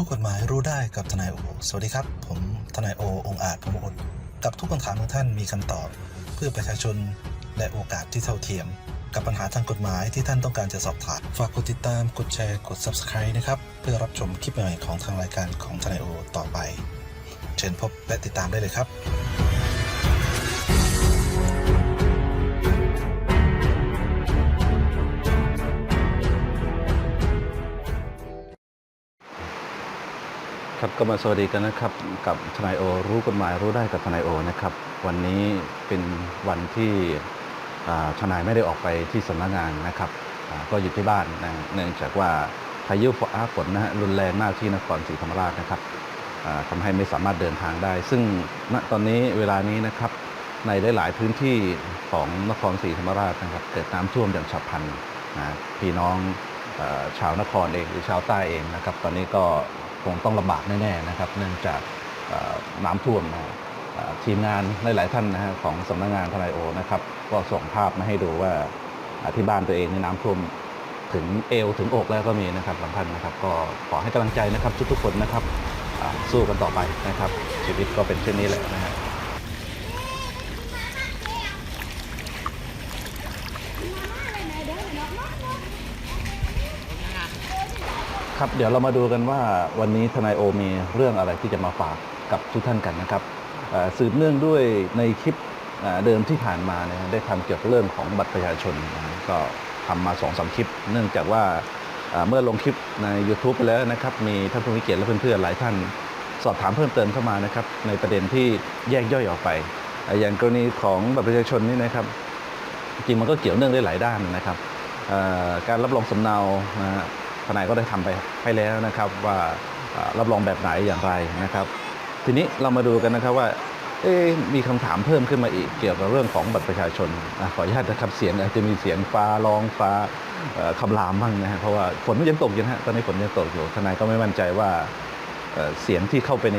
รู้กฎหมายรู้ได้กับทนายโอ สวัสดีครับ ผมทนายโอ องอาจพมอดกับทุกคำถามของท่านมีคำตอบ เพื่อประชาชนและโอกาสที่เท่าเทียม กับปัญหาทางกฎหมายที่ท่านต้องการจะสอบถาม ฝากกดติดตาม กดแชร์ กด Subscribe นะครับ เพื่อรับชมคลิปใหม่ของทางรายการของทนายโอ ต่อไป เชิญพบและติดตามได้เลยครับ ก็มาสวัสดีกันนะครับกับทนายโอรู้กฎหมายรู้ได้กับทนายโอนะครับ วันนี้เป็นวันที่ทนายไม่ได้ออกไปที่สำนักงานนะครับก็อยู่ที่บ้านนะเนื่องจากว่าพายุฝนนะฮะรุนแรงมากที่นครศรีธรรมราชนะครับอ่าทำให้ไม่สามารถเดินทางได้ ซึ่งณตอนนี้เวลานี้นะครับในหลาย ๆ พื้นที่ของนครศรีธรรมราชนะครับเกิดน้ำท่วมอย่างฉับพลันนะพี่น้องชาวนครเองหรือชาวใต้เองนะครับ ตอนนี้ก็ คงต้องลำบากแน่ๆนะครับ เนื่องจากน้ำท่วมนะทีมงานหลายๆท่านนะฮะของสำนักงานทนายโอนะครับ ก็ส่งภาพมาให้ดูว่าที่บ้านตัวเองนี่น้ำท่วมถึงเอวถึงอกแล้วก็มีนะครับบางท่านนะครับ ก็ขอให้กำลังใจนะครับทุกๆคนนะครับสู้กันต่อไปนะครับ ชีวิตก็เป็นเช่นนี้แหละนะฮะ ครับเดี๋ยวเรามาดูกันว่าวันนี้ทนายโอมีเรื่องอะไรที่จะมาฝากกับทุกท่านกันนะครับสืบเนื่องด้วยในคลิปเดิมที่ผ่านมาเนี่ยได้ทำเกี่ยวกับเรื่องของบัตรประชาชนก็ทำมาสองสามคลิป เนื่องจากว่าเมื่อลงคลิปใน YouTube ไปแล้วนะครับ มีท่านผู้มีเกียรติและเพื่อนๆหลายท่านสอบถามเพิ่มเติมเข้ามานะครับในประเด็นที่แยกย่อยออกไป อย่างกรณีของบัตรประชาชนนี่นะครับ จริงมันก็เกี่ยวเนื่องได้หลายด้านนะครับการรับรองสำเนา นะฮะทนายก็ได้ทำไปให้แล้วนะครับว่ารับรองแบบไหนอย่างไรนะครับ ทีนี้เรามาดูกันนะครับว่ามีคำถามเพิ่มขึ้นมาอีกเกี่ยวกับเรื่องของบัตรประชาชนอขออนุญาตนะครับเสียงอาจจะมีเสียงฟ้าร้องฟ้าคำรามบ้างนะฮะเพราะว่าฝนยังตกอยู่นะฮะตอนนี้ฝนยังตกอยู่ทนายก็ไม่มั่นใจว่าเสียงที่เข้าไปใน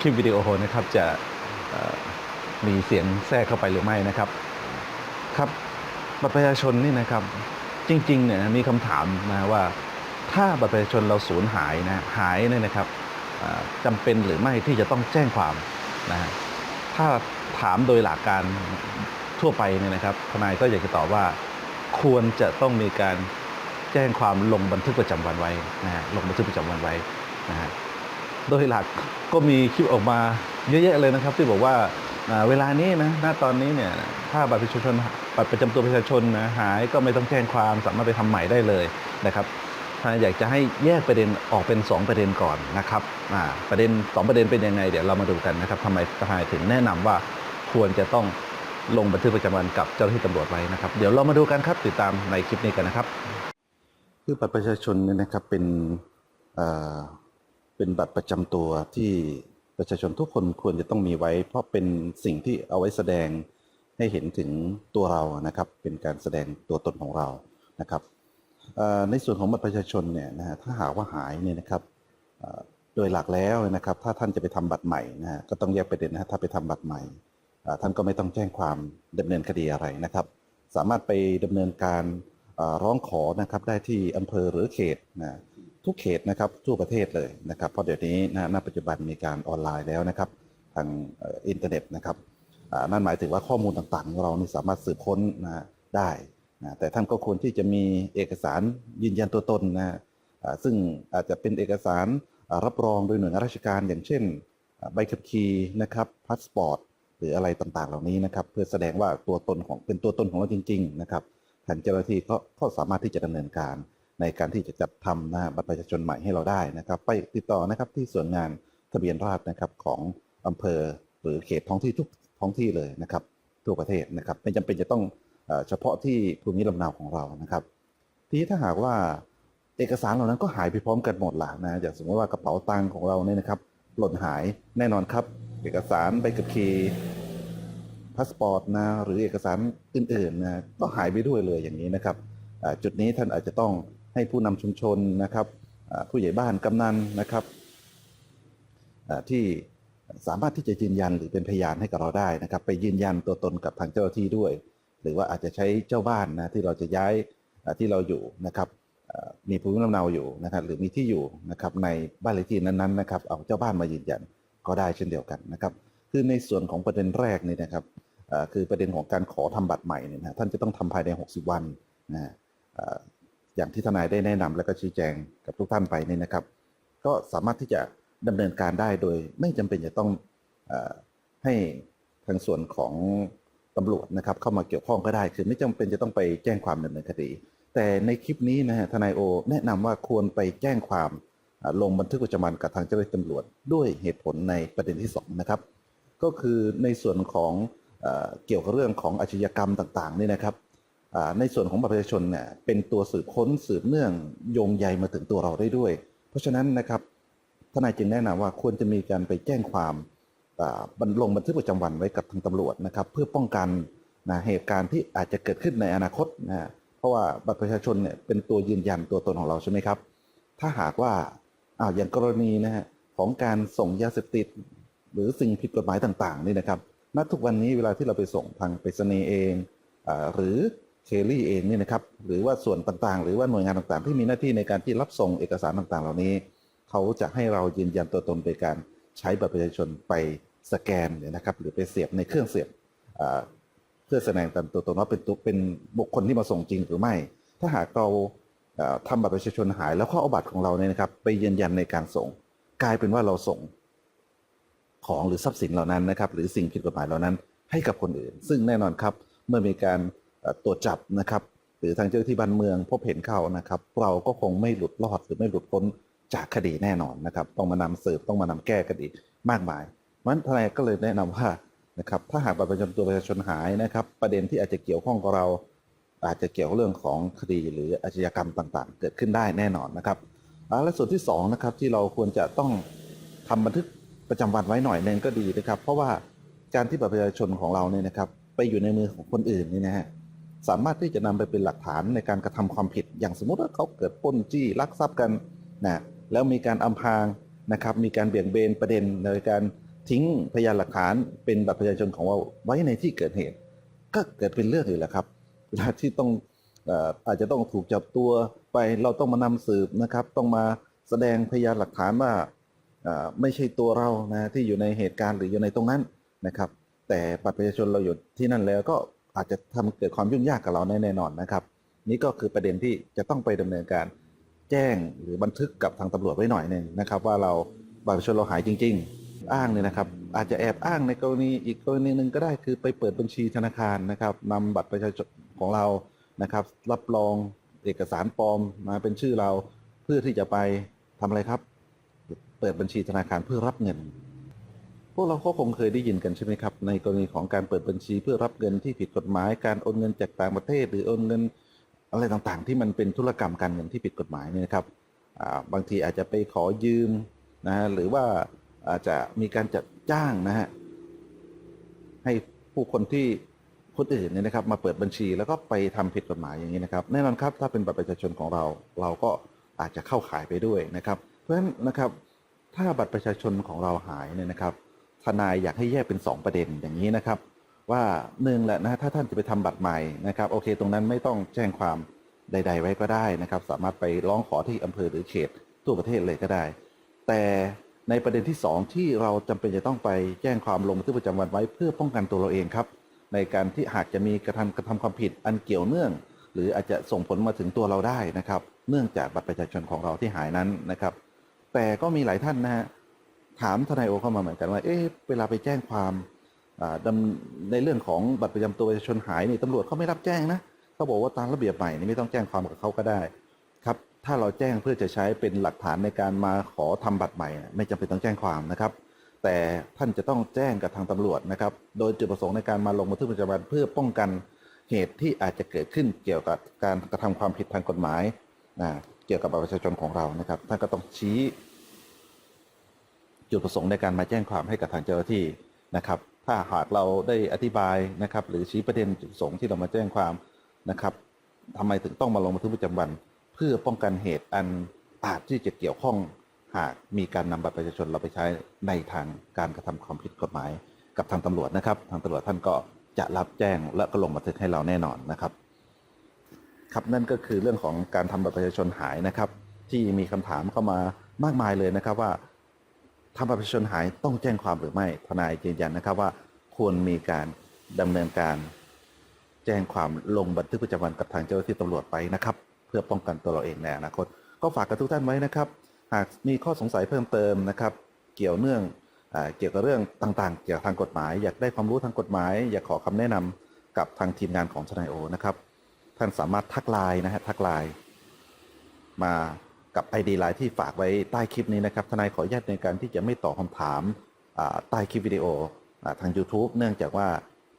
คลิปวิดีโอนะครับจะมีเสียงแทรกเข้าไปหรือไม่นะครับครับบัตรประชาชนนี่นะครับจริงๆเนี่ยมีคำถามนะว่า ถ้าบัตรประชาชนเราสูญหายนะหายเนี่ยนะครับจำเป็นหรือไม่ที่จะต้องแจ้งความนะฮะถ้าถามโดยหลักการทั่วไปเนี่ยนะครับทนายก็อยากจะตอบว่าควรจะต้องมีการแจ้งความลงบันทึกประจำวันไว้นะฮะลงบันทึกประจำวันไว้นะฮะโดยหลักก็มีคลิปออกมาเยอะแยะเลยนะครับ ที่บอกว่าเวลานี้นะณตอนนี้เนี่ยถ้าบัตรประชาชนบัตรประจำตัวประชาชนนะหายก็ไม่ต้องแจ้งความสามารถไปทำใหม่ได้เลยนะครับ อยากจะให้แยกประเด็นออกเป็น 2 ประเด็นก่อนนะครับประเด็น 2 ประเด็นเป็นยังไงเดี๋ยวเรามาดูกันนะครับทำไมทนายถึงแนะนำว่าควรจะต้องลงบันทึกประจำวันกับเจ้าหน้าที่ตำรวจไว้นะครับ เดี๋ยวเรามาดูกันครับติดตามในคลิปนี้กันนะครับ คือบัตรประชาชนเนี่ยนะครับเป็นเป็นบัตรประจำตัวที่ประชาชนทุกคนควรจะต้องมีไว้ เพราะเป็นสิ่งที่เอาไว้แสดงให้เห็นถึงตัวเรานะครับ เป็นการแสดงตัวตนของเรานะครับ ในส่วนของบัตรประชาชนเนี่ยนะฮะถ้าหากว่าหายเนี่ยนะครับโดยหลักแล้วนะครับ ถ้าท่านจะไปทำบัตรใหม่นะฮะก็ต้องแยกประเด็นนะฮะถ้าไปทำบัตรใหม่ท่านก็ไม่ต้องแจ้งความดำเนินคดีอะไรนะครับ สามารถไปดำเนินการร้องขอนะครับได้ที่อำเภอหรือเขตนะทุกเขตนะครับทั่วประเทศเลยนะครับเพราะเดี๋ยวนี้นะณปัจจุบันมีการออนไลน์แล้วนะครับ ทางอินเทอร์เน็ตนะครับนั่นหมายถึงว่าข้อมูลต่างๆของเรานี่สามารถสืบค้นนะได้ นะแต่ท่านก็ควรที่จะมีเอกสารยืนยันตัวตนนะซึ่งอาจจะเป็นเอกสารรับรองโดยหน่วยงานราชการอย่างเช่น ใบขับขี่นะครับพาสปอร์ตหรืออะไรต่างๆ เหล่านี้นะครับ เพื่อแสดงว่าตัวตนของเป็นตัวตนของเราจริง ๆ นะครับทางเจ้าหน้าที่ก็ก็สามารถที่จะดำเนินการ ในการที่จะจัดทำนะบัตรประชาชนใหม่ให้เราได้นะครับ ไปติดต่อนะครับที่ส่วนงานทะเบียนราษฎรนะครับของอำเภอหรือเขตท้องที่ทุกท้องที่เลยนะครับทั่วประเทศนะครับ ไม่จำเป็นจะต้อง เฉพาะที่ภูมิลำเนาของเรานะครับ ทีนี้ถ้าหากว่าเอกสารเหล่านั้นก็หายไปพร้อมกันหมดล่ะนะอย่างสมมติว่ากระเป๋าตังค์ของเราเนี่ยนะครับ หล่นหายแน่นอนครับ เอกสารใบขับขี่พาสปอร์ตนะหรือเอกสารอื่นๆนะก็หายไปด้วยเลยอย่างนี้นะครับจุดนี้ท่านอาจจะต้องให้ผู้นำชุมชนนะครับผู้ใหญ่บ้านกำนันนะครับที่สามารถที่จะยืนยันหรือเป็นพยานให้กับเราได้นะครับ ไปยืนยันตัวตนกับทางเจ้าหน้าที่ด้วย หรือว่าอาจจะใช้เจ้าบ้านนะที่เราจะย้ายที่เราอยู่นะครับมีภูมิลำเนาอยู่นะครับหรือมีที่อยู่นะครับในบ้านเลขที่นั้นๆนะครับเอาเจ้าบ้านมายืนยันก็ได้เช่นเดียวกันนะครับคือในส่วนของประเด็นแรกนี่นะครับคือประเด็นของการขอทำบัตรใหม่เนี่ยนะท่านจะต้องทำภายใน 60 วันนะอย่างที่ทนายได้แนะนำและก็ชี้แจงกับทุกท่านไปเนี่ยนะครับ ก็สามารถที่จะดำเนินการได้โดยไม่จำเป็นจะต้องอให้ทางส่วนของ ตำรวจนะครับเข้ามาเกี่ยวข้องก็ได้ คือไม่จำเป็นจะต้องไปแจ้งความดำเนินคดี แต่ในคลิปนี้นะฮะทนายโอ แนะนำว่าควรไปแจ้งความลงบันทึกประจำวันกับทางเจ้าหน้าที่ตำรวจ ด้วยเหตุผลในประเด็นที่สองนะครับก็คือในส่วนของเกี่ยวกับเรื่องของอาชญากรรมต่างๆนี่นะครับในส่วนของบัตรประชาชนเนี่ยเป็นตัวสืบค้นสืบเนื่องโยงใยมาถึงตัวเราได้ด้วย เพราะฉะนั้นนะครับทนายจึงแนะนำว่าควรจะมีการไปแจ้งความ บันลงบันทึกประจำวันไว้กับทางตำรวจนะครับ เพื่อป้องกันนะเหตุการณ์ที่อาจจะเกิดขึ้นในอนาคตนะเพราะว่าบัตรประชาชนเนี่ยเป็นตัวยืนยันตัวตนของเราใช่ไหมครับ ถ้าหากว่าอ้าวอย่างกรณีนะฮะของการส่งยาเสพติด หรือสิ่งผิดกฎหมายต่างๆนี่นะครับณทุกวันนี้เวลาที่เราไปส่งทางไปรษณีย์เองอหรือเคอรี่เองนี่นะครับหรือว่าส่วนต่างๆ หรือว่าหน่วยงานต่างๆ ที่มีหน้าที่ในการที่รับส่งเอกสารต่างๆ เหล่านี้ เขาจะให้เรายืนยันตัวตนโดยการใช้บัตรประชาชนไป สแกนเนี่ยนะครับหรือไปเสียบในเครื่องเสียบเพื่อแสดงตนตัวตนว่าเป็นตัวเป็นบุคคลที่มาส่งจริงหรือไม่ ถ้าหากเราเอ่อทำบัตรประชาชนหาย แล้วก็เอาบัตรของเราเนี่ยนะครับ ไปยืนยันในการส่ง กลายเป็นว่าเราส่งของหรือทรัพย์สินเหล่านั้นนะครับ หรือสิ่งผิดกฎหมายเหล่านั้น ให้กับคนอื่น ซึ่งแน่นอนครับเมื่อมีการตรวจจับนะครับหรือทางเจ้าหน้าที่บ้านเมืองพบเห็นเข้านะครับ เราก็คงไม่หลุดรอดหรือไม่หลุดพ้นจากคดีแน่นอนนะครับ ต้องมานำสืบต้องมานำแก้คดีมากมาย เพราะฉะนั้นทนายก็เลยแนะนำว่านะครับถ้าหากบัตรประจำตัวประชาชนหายนะครับ ประเด็นที่อาจจะเกี่ยวข้องกับเรา อาจจะเกี่ยวเรื่องของคดีหรืออาชญากรรมต่าง ๆ เกิดขึ้นได้แน่นอนนะครับและส่วนที่สองนะครับที่เราควรจะต้องทำบันทึกประจำวันไว้หน่อยนึงก็ดีนะครับ เพราะว่าการที่บัตรประชาชนของเราเนี่ยนะครับ ไปอยู่ในมือของคนอื่นนี่นะฮะสามารถที่จะนำไปเป็นหลักฐานในการกระทำความผิด อย่างสมมุติว่าเขาเกิดป้นจี้ลักทรัพย์กันนะแล้วมีการอำพรางนะครับ มีการเบี่ยงเบนประเด็นในการ ทิ้งพยานหลักฐานเป็นบัตรประชาชนของเราไว้ในที่เกิดเหตุ ก็เกิดเป็นเรื่องอยู่แล้วครับเวลาที่ต้องอาจจะต้องถูกจับตัวไปเราต้องมานำสืบนะครับ ต้องมาแสดงพยานหลักฐานว่าไม่ใช่ตัวเรานะที่อยู่ในเหตุการณ์หรืออยู่ในตรงนั้นนะครับ แต่บัตรประชาชนเราอยู่ที่นั่นแล้วก็อาจจะทำเกิดความยุ่งยากกับเราแน่นอนนะครับ นี่ก็คือประเด็นที่จะต้องไปดำเนินการแจ้งหรือบันทึกกับทางตำรวจไว้หน่อยหนึ่งนะครับ ว่าเราบัตรประชาชนเราหายจริง ๆ อ้างเนี่ยนะครับ อาจจะแอบอ้างในกรณีอีกกรณีหนึ่งก็ได้คือไปเปิดบัญชีธนาคารนะครับนำบัตรประชาชนของเรานะครับ รับรองเอกสารปลอมมาเป็นชื่อเราเพื่อที่จะไปทำอะไรครับ เปิดบัญชีธนาคารเพื่อรับเงิน พวกเราก็คงเคยได้ยินกันใช่ไหมครับ ในกรณีของการเปิดบัญชีเพื่อรับเงินที่ผิดกฎหมาย การโอนเงินจากต่างประเทศ หรือโอนเงินอะไรต่างๆ ที่มันเป็นธุรกรรมการเงินที่ผิดกฎหมายเนี่ยครับบางทีอาจจะไปขอยืมนะฮะหรือว่า อาจจะมีการจัดจ้างนะฮะให้ผู้คนที่คนอื่นเนี่ยนะครับ มาเปิดบัญชีแล้วก็ไปทำผิดกฎหมายอย่างนี้นะครับ แน่นอนครับถ้าเป็นบัตรประชาชนของเรา เราก็อาจจะเข้าขายไปด้วยนะครับ เพราะฉะนั้นนะครับถ้าบัตรประชาชนของเราหายเนี่ยนะครับ ทนายอยากให้แยกเป็น 2 ประเด็นอย่างนี้นะครับ ว่าหนึ่งแหละนะถ้าท่านจะไปทำบัตรใหม่นะครับโอเค ตรงนั้นไม่ต้องแจ้งความใด ๆ ไว้ก็ได้นะครับ สามารถไปร้องขอที่อำเภอหรือเขตทั่วประเทศเลยก็ได้ แต่ ในประเด็นที่ 2 ที่เราจำเป็นจะต้องไปแจ้งความลงบันทึกประจำวันไว้เพื่อป้องกันตัวเราเองครับ ในการที่หากจะมีกระทำกระทำความผิดอันเกี่ยวเนื่อง หรืออาจจะส่งผลมาถึงตัวเราได้นะครับ เนื่องจากบัตรประชาชนของเราที่หายนั้นนะครับ แต่ก็มีหลายท่านนะฮะถามทนายโอเข้ามาเหมือนกันว่าเอ๊ะเวลาไปแจ้งความในเรื่องของบัตรประจำตัวประชาชนหายนี่ตำรวจเขาไม่รับแจ้งนะเขาบอกว่าตามระเบียบใหม่นี่ไม่ต้องแจ้งความกับเขาก็ได้ ถ้าเราแจ้งเพื่อจะใช้เป็นหลักฐานในการมาขอทำบัตรใหม่ ไม่จำเป็นต้องแจ้งความนะครับ แต่ท่านจะต้องแจ้งกับทางตำรวจนะครับ โดยจุดประสงค์ในการมาลงบันทึกประจำวันเพื่อป้องกันเหตุที่อาจจะเกิดขึ้นเกี่ยวกับการกระทำความผิดทางกฎหมายนะเกี่ยวกับบัตรประชาชนของเรานะครับ ท่านก็ต้องชี้ จุดประสงค์ในการมาแจ้งความให้กับทางเจ้าหน้าที่นะครับ ถ้าหากเราได้อธิบายนะครับ หรือชี้ประเด็นจุดประสงค์ที่เรามาแจ้งความนะครับทำไมถึงต้องมาลงบันทึกประจำวัน พื่อป้องกันเหตุอันอาจที่จะเกี่ยวข้องหากมีการนำบัตรประชาชนเราไปใช้ในทางการกระทำความผิดกฎหมาย กับทางตำรวจนะครับ ทางตำรวจท่านก็จะรับแจ้งและก็ลงบันทึกให้เราแน่นอนนะครับครับนั่นก็คือเรื่องของการทำบัตรประชาชนหายนะครับ ที่มีคำถามเข้ามามากมายเลยนะครับว่าทำบัตรประชาชนหายต้องแจ้งความหรือไม่ทนายยืนยันนะครับว่าควรมีการดำเนินการ แจ้งความลงบันทึกประจำวันกับทางเจ้าหน้าที่ตำรวจไปนะครับ เพื่อป้องกันตัวเราเองในอนาคต ก็ฝากกับทุกท่านไว้นะครับ หากมีข้อสงสัยเพิ่มเติมนะครับ เกี่ยวเนื่องเกี่ยวกับเรื่องต่างๆ เกี่ยวกับทางกฎหมาย อยากได้ความรู้ทางกฎหมาย อยากขอคำแนะนำกับทางทีมงานของทนายโอนะครับ ท่านสามารถทักไลน์นะฮะทักไลน์มากับ ID ไลน์ที่ฝากไว้ใต้คลิปนี้นะครับทนายขออนุญาตในการที่จะไม่ตอบคำถามใต้คลิปวิดีโออทาง YouTube เนื่องจากว่า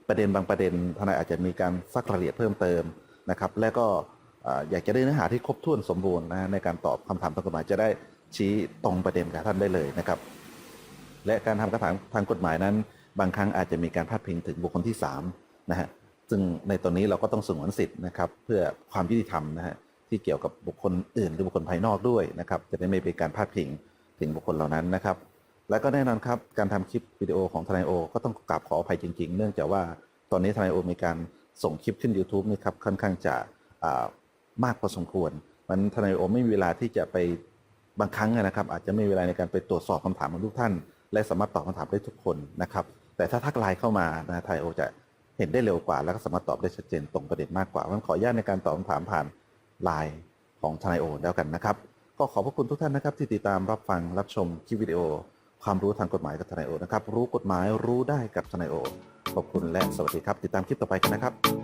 ประเด็นบางประเด็นทนายอาจจะมีการซักรายละเอียดเพิ่มเติมนะครับ และก็ อยากจะได้เนื้อหาที่ครบถ้วนสมบูรณ์นะฮะในการตอบคำถามทางกฎหมายจะได้ชี้ตรงประเด็นกับท่านได้เลยนะครับ และการทำคำถามทางกฎหมายนั้น บางครั้งอาจจะมีการพาดพิงถึงบุคคลที่3นะฮะซึ่งในตอนนี้เราก็ต้องสงวนสิทธิ์นะครับ เพื่อความยุติธรรมนะฮะที่เกี่ยวกับบุคคลอื่นหรือบุคคลภายนอกด้วยนะครับ จะได้ไม่เป็นการพาดพิงถึงบุคคลเหล่านั้นนะครับ และก็แน่นอนครับการทำคลิปวิดีโอของทนายโอ ก็ต้องกราบขออภัยจริง ๆ เนื่องจากว่าตอนนี้ทนายโอมีการส่งคลิปขึ้น YouTube นี่ครับค่อนข้างจะ มากพอสมควรมันทนายโอไม่มีเวลาที่จะไปบางครั้งนะครับ อาจจะไม่มีเวลาในการไปตรวจสอบคำถามของทุกท่าน และสามารถตอบคำถามได้ทุกคนนะครับ แต่ถ้าทักไลน์เข้ามานะไทยโอจะเห็นได้เร็วกว่า แล้วก็สามารถตอบได้ชัดเจนตรงประเด็นมากกว่าผมขออนุญาตในการตอบคำถามผ่านไลน์ของทนายโอแล้วกันนะครับ ก็ขอบพระคุณทุกท่านนะครับ ที่ติดตามรับฟังรับชมคลิปวิดีโอ ความรู้ทางกฎหมายกับทนายโอนะครับ รู้กฎหมายรู้ได้กับทนายโอขอบคุณและสวัสดีครับ ติดตามคลิปต่อไปกันนะครับ